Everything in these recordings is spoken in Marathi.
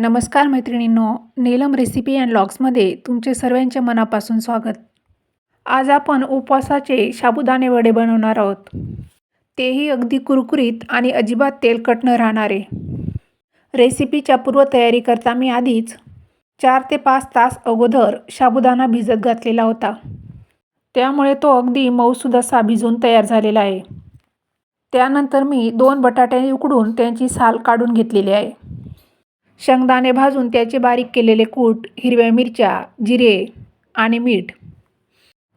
नमस्कार मैत्रिणींनो नीलम रेसिपी अँड लॉग्समध्ये तुमचे सर्वांचे मनापासून स्वागत. आज आपण उपवासाचे साबुदाणे वडे बनवणार आहोत. तेही अगदी कुरकुरीत आणि अजिबात तेलकट न राहणारे. रेसिपीच्या पूर्वतयारी करता मी आधीच चार ते पाच तास अगोदर साबुदाणा भिजत घातलेला होता. त्यामुळे तो अगदी मऊसूद असा भिजून तयार झालेला आहे. त्यानंतर मी दोन बटाटे उकडून त्यांची साल काढून घेतलेली आहे. शेंगदाणे भाजून त्याचे बारीक केलेले कूट हिरव्या मिरच्या जिरे आणि मीठ.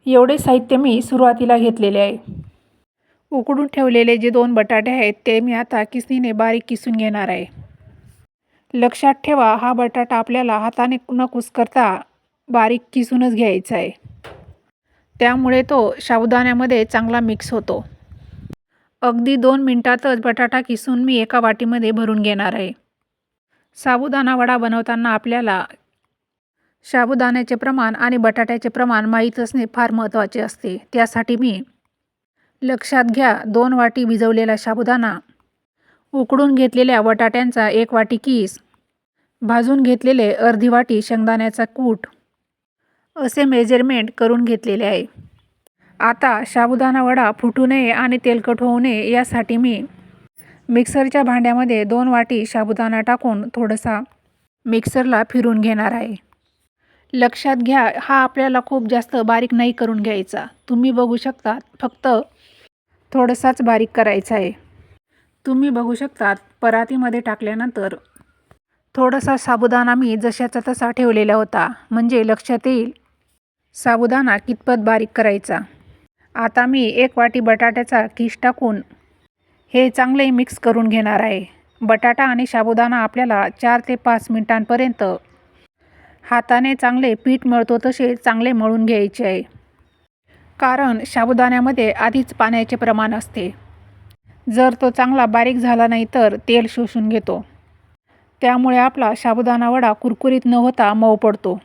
एवढे साहित्य मी सुरुवातीला घेतलेले आहे. उकडून ठेवलेले जे दोन बटाटे आहेत ते मी आता किसनीने बारीक किसून घेणार आहे. लक्षात ठेवा हा बटाटा आपल्याला हाताने न कुसकरता बारीक किसूनच घ्यायचा आहे. त्यामुळे तो साबुदाण्यामध्ये चांगला मिक्स होतो. अगदी दोन मिनटातच बटाटा किसून मी एका वाटीमध्ये भरून घेणार आहे. साबुदाणा वडा बनवताना आपल्याला साबुदाण्याचे प्रमाण आणि बटाट्याचे प्रमाण माहीत असणे फार महत्त्वाचे असते. त्यासाठी मी लक्षात घ्या दोन वाटी भिजवलेला साबुदाणा उकडून घेतलेल्या बटाट्यांचा एक वाटी किस भाजून घेतलेले अर्धी वाटी शेंगदाण्याचा कूट असे मेजरमेंट करून घेतलेले आहे. आता साबुदाणा वडा फुटू नये आणि तेलकट होऊ नये यासाठी मी मिक्सरच्या भांड्यामध्ये दोन वाटी साबुदाणा टाकून थोडासा मिक्सरला फिरून घेणार आहे. लक्षात घ्या हा आपल्याला खूप जास्त बारीक नाही करून घ्यायचा. तुम्ही बघू शकता फक्त थोडासाच बारीक करायचा आहे. तुम्ही बघू शकतात परातीमध्ये टाकल्यानंतर थोडासा साबुदाणा मी जशाचा तसा ठेवलेला होता. म्हणजे लक्षात येईल साबुदाणा कितपत बारीक करायचा. आता मी एक वाटी बटाट्याचा किस टाकून हे चांगले मिक्स करून घेणार आहे. बटाटा आणि साबुदाणा आपल्याला चार ते पाच मिनटांपर्यंत हाताने चांगले पीठ मळतो तसे चांगले मळून घ्यायचे आहे. कारण साबुदाण्यामध्ये आधीच पाण्याचे प्रमाण असते. जर तो चांगला बारीक झाला नाही तर तेल शोषून घेतो. त्यामुळे आपला साबुदाणा वडा कुरकुरीत न होता मऊ पडतो.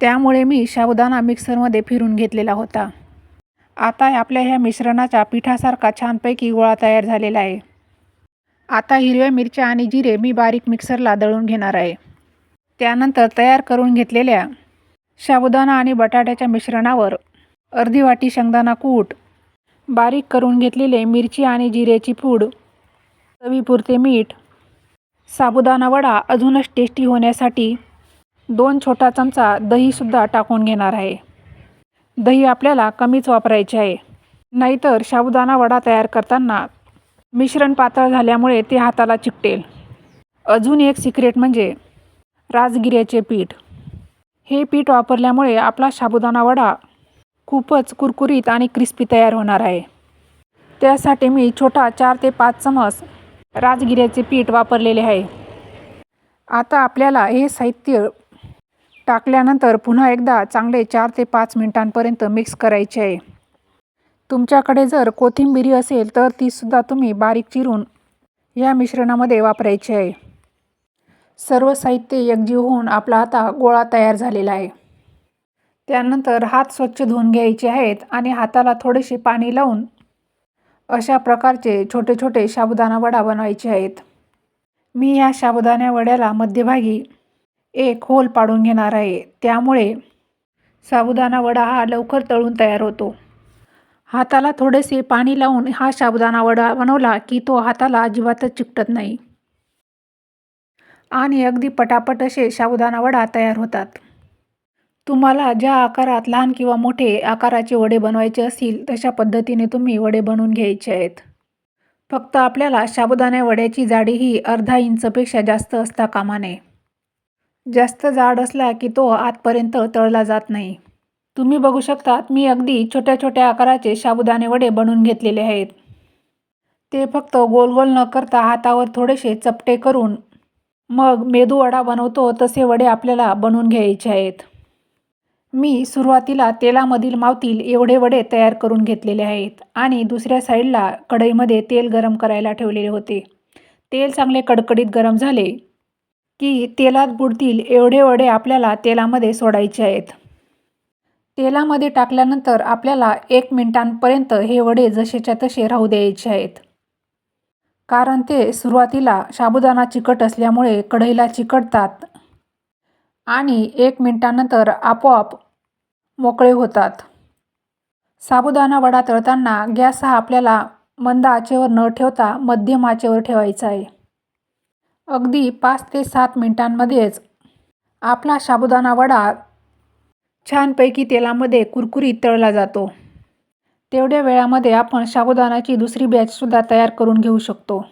त्यामुळे मी साबुदाणा मिक्सरमध्ये फिरून घेतलेला होता. आता आपल्या ह्या मिश्रणाच्या पिठासारखा छानपैकी गोळा तयार झालेला आहे. आता हिरव्या मिरच्या आणि जिरे मी बारीक मिक्सरला दळून घेणार आहे. त्यानंतर तयार करून घेतलेल्या साबुदाणा आणि बटाट्याच्या मिश्रणावर अर्धी वाटी शेंगदाणा कूट बारीक करून घेतलेले मिरची आणि जिऱ्याची पूड चवीपुरते मीठ साबुदाणा वडा अजूनच टेस्टी होण्यासाठी दोन छोटा चमचा दहीसुद्धा टाकून घेणार आहे. दही आपल्याला कमीच वापरायचे आहे. नाहीतर साबुदाणा वडा तयार करताना मिश्रण पातळ झाल्यामुळे ते हाताला चिकटेल. अजून एक सिक्रेट म्हणजे राजगिऱ्याचे पीठ. हे पीठ वापरल्यामुळे आपला साबुदाणा वडा खूपच कुरकुरीत आणि क्रिस्पी तयार होणार आहे. त्यासाठी मी छोटा चार ते पाच चमच राजगिऱ्याचे पीठ वापरलेले आहे. आता आपल्याला हे साहित्य टाकल्यानंतर पुन्हा एकदा चांगले चार ते पाच मिनटांपर्यंत मिक्स करायचे. आहे तुमच्याकडे जर कोथिंबिरी असेल तर तीसुद्धा तुम्ही बारीक चिरून या मिश्रणामध्ये वापरायची. आहे सर्व साहित्य एकजीव होऊन आपला आता गोळा तयार झालेला आहे. त्यानंतर हात स्वच्छ धुवून घ्यायचे आहेत आणि हाताला थोडेसे पाणी लावून अशा प्रकारचे छोटे छोटे साबुदाणा वडा बनवायचे आहेत. मी ह्या साबुदाण्या वड्याला मध्यभागी एक होल पाडून घेणार आहे. त्यामुळे साबुदाणा वडा हा लवकर तळून तयार होतो. हाताला थोडेसे पाणी लावून हा साबुदाणा वडा बनवला की तो हाताला अजिबातच चिकटत नाही. आणि अगदी पटापट असे साबुदाणा वडा तयार होतात. तुम्हाला ज्या आकारात लहान किंवा मोठे आकाराचे वडे बनवायचे असतील तशा पद्धतीने तुम्ही वडे बनवून घ्यायचे आहेत. फक्त आपल्याला साबुदाण्या वड्याची जाडी ही अर्धा इंचपेक्षा जास्त असता कामा नये. जास्त जाड असला की तो आतपर्यंत तळला जात नाही. तुम्ही बघू शकतात मी अगदी छोट्या छोट्या आकाराचे साबुदाणे वडे बनवून घेतलेले आहेत. ते फक्त गोल गोल न करता हातावर थोडेसे चपटे करून मग मेदू वडा बनवतो तसे वडे आपल्याला बनवून घ्यायचे आहेत. मी सुरुवातीला तेलामधील मावतील एवढे वडे तयार करून घेतलेले आहेत आणि दुसऱ्या साईडला कढईमध्ये तेल गरम करायला ठेवलेले होते. तेल चांगले कडकडीत गरम झाले की तेलात बुडतील एवढे वडे आपल्याला तेलामध्ये सोडायचे आहेत. तेलामध्ये टाकल्यानंतर आपल्याला एक मिनिटांपर्यंत हे वडे जसेच्या तसे राहू द्यायचे आहेत. कारण ते सुरुवातीला साबुदाणा चिकट असल्यामुळे कढईला चिकटतात आणि एक मिनटानंतर आपोआप मोकळे होतात. साबुदाणा वडा तळताना गॅस हा आपल्याला मंद आचेवर न ठेवता मध्यम आचेवर ठेवायचा आहे. अगदी पाच ते सात मिनटांमध्येच. आपला साबुदाणा वडा छानपैकी तेलामध्ये कुरकुरीत तळला जातो. तेवढ्या वेळामध्ये आपण साबुदाणाची दुसरी बॅचसुद्धा तयार करून घेऊ शकतो.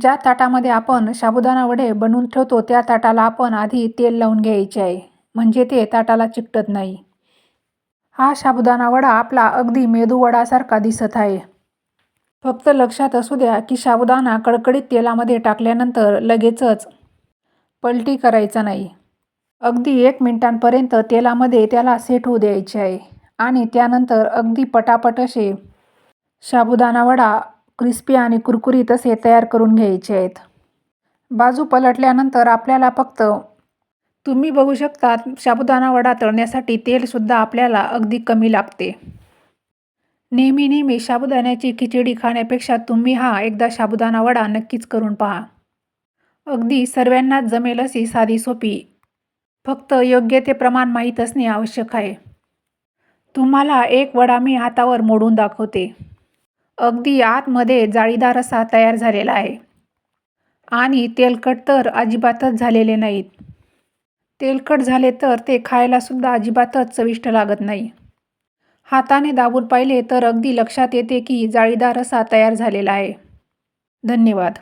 ज्या ताटामध्ये आपण साबुदाणा वडे बनवून ठेवतो त्या ताटाला आपण आधी तेल लावून घ्यायचे आहे. म्हणजे ते ताटाला चिकटत नाही. हा साबुदाणा वडा आपला अगदी मेदू वडासारखा दिसत आहे. फक्त लक्षात असू द्या की साबुदाणा कडकडीत तेलामध्ये टाकल्यानंतर लगेचच पलटी करायचा नाही. अगदी एक मिनिटांपर्यंत तेलामध्ये त्याला सेट होऊ द्यायचे आहे आणि त्यानंतर अगदी पटापट असे साबुदाणा वडा क्रिस्पी आणि कुरकुरीत असे तयार करून घ्यायचे आहेत. बाजू पलटल्यानंतर आपल्याला फक्त तुम्ही बघू शकता साबुदाणा वडा तळण्यासाठी तेलसुद्धा आपल्याला अगदी कमी लागते. नेहमी नेहमी साबुदाण्याची खिचडी खाण्यापेक्षा तुम्ही हा एकदा साबुदाणा वडा नक्कीच करून पहा. अगदी सर्वांनाच जमेल अशी साधी सोपी. फक्त योग्य ते प्रमाण माहीत असणे आवश्यक आहे. तुम्हाला एक वडा मी हातावर मोडून दाखवते. अगदी आतमध्ये जाळीदार असा तयार झालेला आहे. आणि तेलकट तर अजिबातच झालेले नाहीत. तेलकट झाले तर ते खायलासुद्धा अजिबातच चविष्ट लागत नाही. हाताने दाबून पाहिले तर अगदी लक्षात येते की जाळीदार असा तयार झालेला आहे. धन्यवाद.